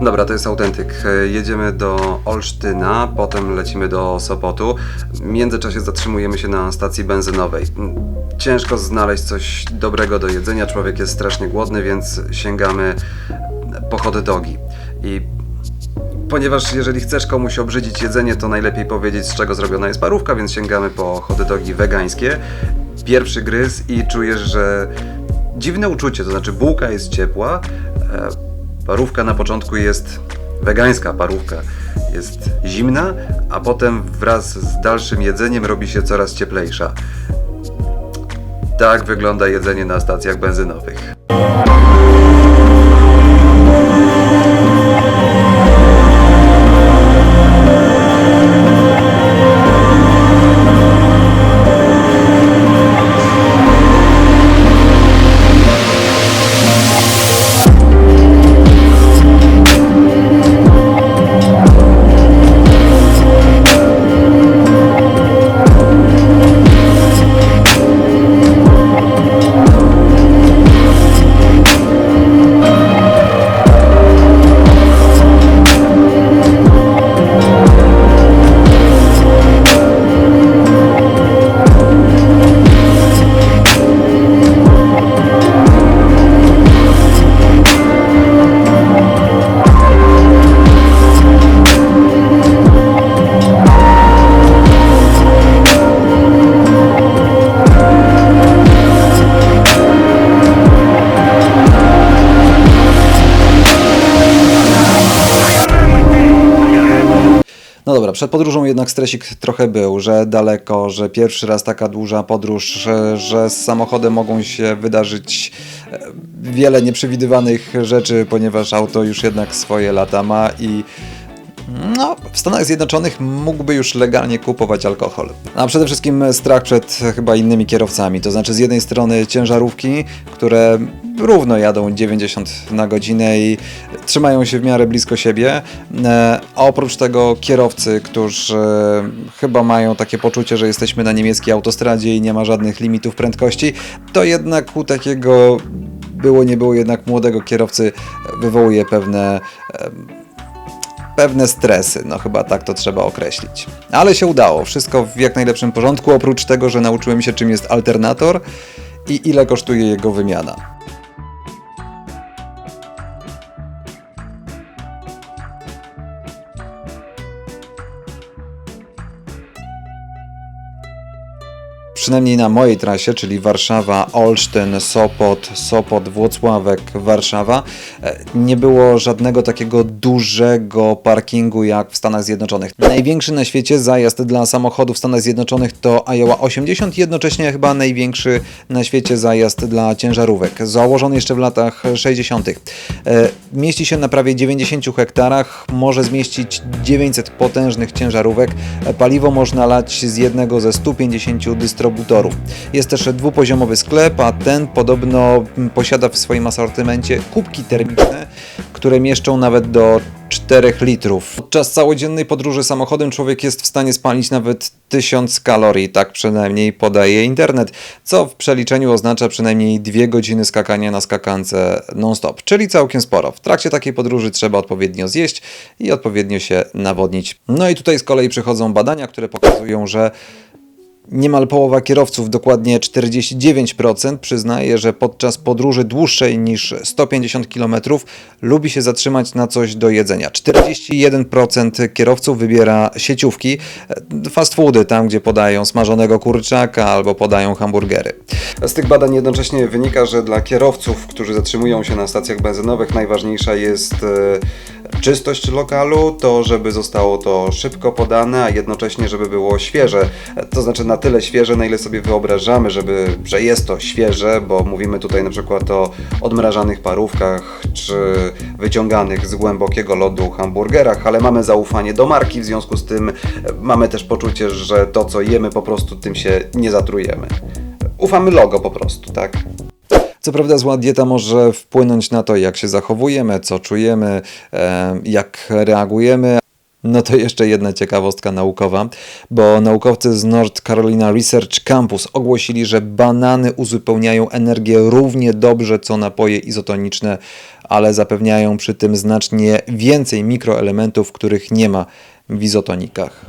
Dobra, to jest autentyk. E, Jedziemy do Olsztyna, potem lecimy do Sopotu. W międzyczasie zatrzymujemy się na stacji benzynowej. Mm, Ciężko znaleźć coś dobrego do jedzenia, człowiek jest strasznie głodny, więc sięgamy po hot dogi. I ponieważ jeżeli chcesz komuś obrzydzić jedzenie, to najlepiej powiedzieć z czego zrobiona jest parówka, więc sięgamy po hot dogi wegańskie. Pierwszy gryz i czujesz, że dziwne uczucie, to znaczy bułka jest ciepła, e, parówka na początku jest wegańska parówka, jest zimna, a potem wraz z dalszym jedzeniem robi się coraz cieplejsza. Tak wygląda jedzenie na stacjach benzynowych. No dobra, przed podróżą jednak stresik trochę był, że daleko, że pierwszy raz taka dłuża podróż, że, że z samochodem mogą się wydarzyć e, wiele nieprzewidywanych rzeczy, ponieważ auto już jednak swoje lata ma i no, w Stanach Zjednoczonych mógłby już legalnie kupować alkohol. A przede wszystkim strach przed chyba innymi kierowcami. To znaczy, z jednej strony ciężarówki, które równo jadą 90 na godzinę i trzymają się w miarę blisko siebie, e, a oprócz tego kierowcy, którzy chyba mają takie poczucie, że jesteśmy na niemieckiej autostradzie i nie ma żadnych limitów prędkości, to jednak u takiego było nie było jednak młodego kierowcy wywołuje pewne pewne stresy, no chyba tak to trzeba określić. Ale się udało, wszystko w jak najlepszym porządku, oprócz tego, że nauczyłem się czym jest alternator i ile kosztuje jego wymiana. Przynajmniej na mojej trasie, czyli Warszawa, Olsztyn, Sopot, Sopot, Włocławek, Warszawa, e, nie było żadnego takiego dużego parkingu jak w Stanach Zjednoczonych. Największy na świecie zajazd dla samochodów w Stanach Zjednoczonych to Iowa 80, jednocześnie chyba największy na świecie zajazd dla ciężarówek, założony jeszcze w latach 60. E, Mieści się na prawie 90 hektarach, może zmieścić 900 potężnych ciężarówek. E, Paliwo można lać z jednego ze 150 dystrybutorów. Jest też dwupoziomowy sklep, a ten podobno mm, posiada w swoim asortymencie kubki termiczne, które mieszczą nawet do 4 litrów. Podczas całodziennej podróży samochodem człowiek jest w stanie spalić nawet 1000 kalorii, tak przynajmniej podaje internet, co w przeliczeniu oznacza przynajmniej 2 godziny skakania na skakance non-stop, czyli całkiem sporo. W trakcie takiej podróży trzeba odpowiednio zjeść i odpowiednio się nawodnić. No i tutaj z kolei przychodzą badania, które pokazują, że Niemal połowa kierowców, dokładnie 49%, przyznaje, że podczas podróży dłuższej niż 150 km lubi się zatrzymać na coś do jedzenia. 41% kierowców wybiera sieciówki, e, fast foody, tam gdzie podają smażonego kurczaka albo podają hamburgery. Z tych badań jednocześnie wynika, że dla kierowców, którzy zatrzymują się na stacjach benzynowych, najważniejsza jest e, czystość lokalu, to żeby zostało to szybko podane, a jednocześnie żeby było świeże. To znaczy na tyle świeże, na ile sobie wyobrażamy, żeby, że jest to świeże, bo mówimy tutaj na przykład o odmrażanych parówkach czy wyciąganych z głębokiego lodu hamburgerach, ale mamy zaufanie do marki, w związku z tym mamy też poczucie, że to co jemy po prostu tym się nie zatrujemy. Ufamy logo po prostu, tak? Co prawda zła dieta może wpłynąć na to, jak się zachowujemy, co czujemy, e, jak reagujemy, No to jeszcze jedna ciekawostka naukowa, bo naukowcy z North Carolina Research Campus ogłosili, że banany uzupełniają energię równie dobrze co napoje izotoniczne, ale zapewniają przy tym znacznie więcej mikroelementów, których nie ma w izotonikach.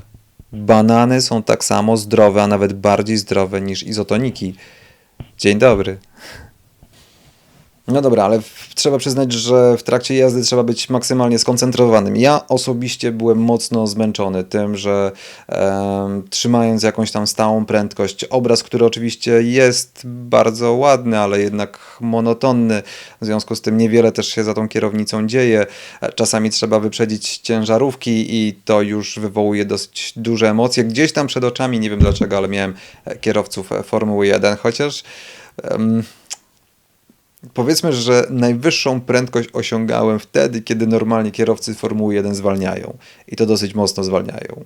Banany są tak samo zdrowe, a nawet bardziej zdrowe niż izotoniki. Dzień dobry. No dobra, ale trzeba przyznać, że w trakcie jazdy trzeba być maksymalnie skoncentrowanym. Ja osobiście byłem mocno zmęczony tym, że em, trzymając jakąś tam stałą prędkość, obraz, który oczywiście jest bardzo ładny, ale jednak monotonny, w związku z tym niewiele też się za tą kierownicą dzieje. E, Czasami trzeba wyprzedzić ciężarówki i to już wywołuje dosyć duże emocje. Gdzieś tam przed oczami, nie wiem dlaczego, ale miałem e, kierowców e, Formuły 1, chociaż... em, Powiedzmy, że najwyższą prędkość osiągałem wtedy, kiedy normalnie kierowcy Formuły 1 zwalniają. I to dosyć mocno zwalniają.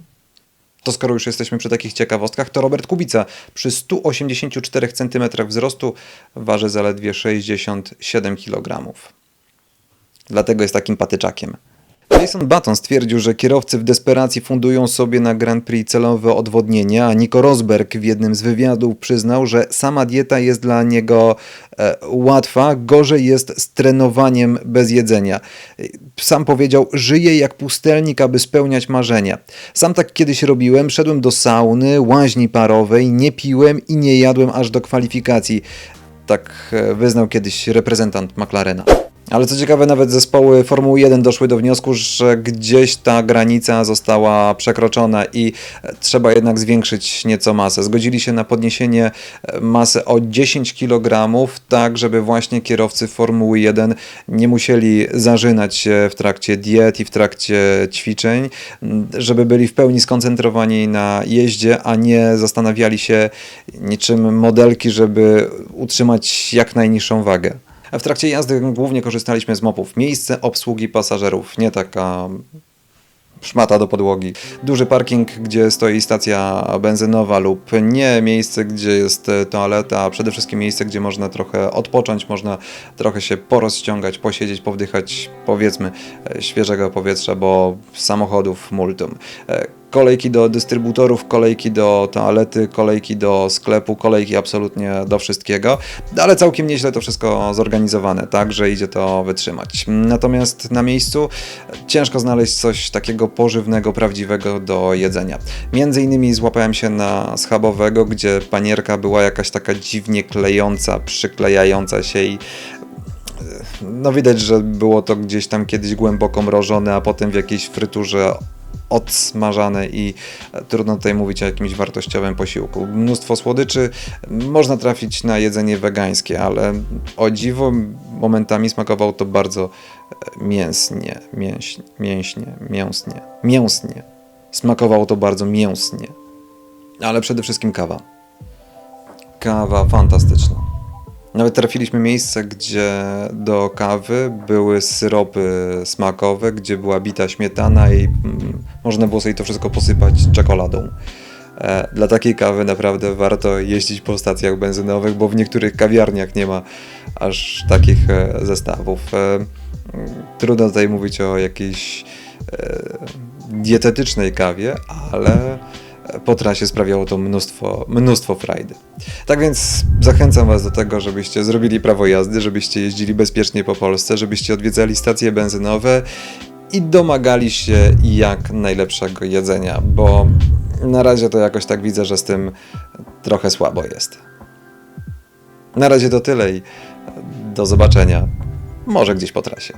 To skoro już jesteśmy przy takich ciekawostkach, to Robert Kubica przy 184 cm wzrostu waży zaledwie 67 kg. Dlatego jest takim patyczakiem. Jason Button stwierdził, że kierowcy w desperacji fundują sobie na Grand Prix celowe odwodnienie, a Nico Rosberg w jednym z wywiadów przyznał, że sama dieta jest dla niego e, łatwa, gorzej jest z trenowaniem bez jedzenia. Sam powiedział, żyję jak pustelnik, aby spełniać marzenia. Sam tak kiedyś robiłem, szedłem do sauny, łaźni parowej, nie piłem i nie jadłem aż do kwalifikacji. Tak e, wyznał kiedyś reprezentant McLarena. Ale co ciekawe, nawet zespoły Formuły 1 doszły do wniosku, że gdzieś ta granica została przekroczona i e, trzeba jednak zwiększyć nieco masę. Zgodzili się na podniesienie e, masy o 10 kg, tak żeby właśnie kierowcy Formuły 1 nie musieli zażynać się w trakcie diet i w trakcie ćwiczeń, żeby byli w pełni skoncentrowani na jeździe, a nie zastanawiali się niczym modelki, żeby utrzymać jak najniższą wagę. W trakcie jazdy głównie korzystaliśmy z mopów. Miejsce obsługi pasażerów, nie taka szmata do podłogi. Duży parking, gdzie stoi stacja benzynowa lub nie miejsce, gdzie jest e, toaleta, a przede wszystkim miejsce, gdzie można trochę odpocząć, można trochę się porozciągać, posiedzieć, powdychać powiedzmy e, świeżego powietrza, bo samochodów multum. Kolejki do dystrybutorów, kolejki do toalety, kolejki do sklepu, kolejki absolutnie do wszystkiego, ale całkiem nieźle to wszystko zorganizowane, tak, że idzie to wytrzymać. Natomiast na miejscu ciężko znaleźć coś takiego pożywnego, prawdziwego do jedzenia. Między innymi złapałem się na schabowego, gdzie panierka była jakaś taka dziwnie klejąca, przyklejająca się i no widać, że było to gdzieś tam kiedyś głęboko mrożone, a potem w jakiejś fryturze odsmażane i e, trudno tutaj mówić o jakimś wartościowym posiłku. Mnóstwo słodyczy, można trafić na jedzenie wegańskie, ale o dziwo momentami smakowało to bardzo e, mięsnie, mięśnie, mięśnie, mięsnie, mięsnie. Smakowało to bardzo mięsnie. Ale przede wszystkim kawa. Kawa fantastyczna. Nawet trafiliśmy miejsce, gdzie do kawy były syropy smakowe, gdzie była bita śmietana i mm, można było sobie to wszystko posypać czekoladą. E, Dla takiej kawy naprawdę warto jeździć po stacjach benzynowych, bo w niektórych kawiarniach nie ma aż takich e, zestawów. E, mm, Trudno tutaj mówić o jakiejś dietetycznej kawie, ale po trasie sprawiało to mnóstwo, mnóstwo frajdy. Tak więc zachęcam Was do tego, żebyście zrobili prawo jazdy, żebyście jeździli bezpiecznie po Polsce, żebyście odwiedzali stacje benzynowe i domagali się jak najlepszego jedzenia, bo na razie to jakoś tak widzę, że z tym trochę słabo jest. Na razie to tyle i do zobaczenia. Może gdzieś po trasie.